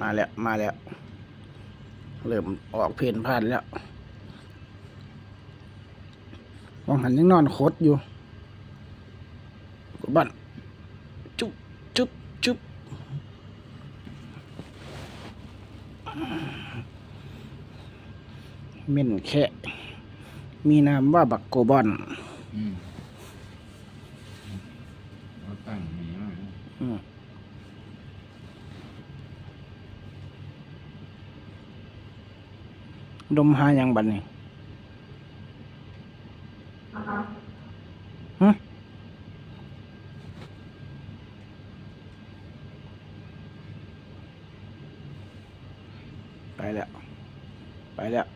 มาแล้ว มาแล้ว เริ่มออกเพลนพลาดแล้ววางหันยังนอนคดอยู่กดบันจุ๊บจุ๊บจุ๊บเม่นแค่มีนามว่าบักโกบอนอืมเราตั้งมีมากนะอืม ดมหาอยังบัดนี่ฮะไปแล้ว ไปแล้ว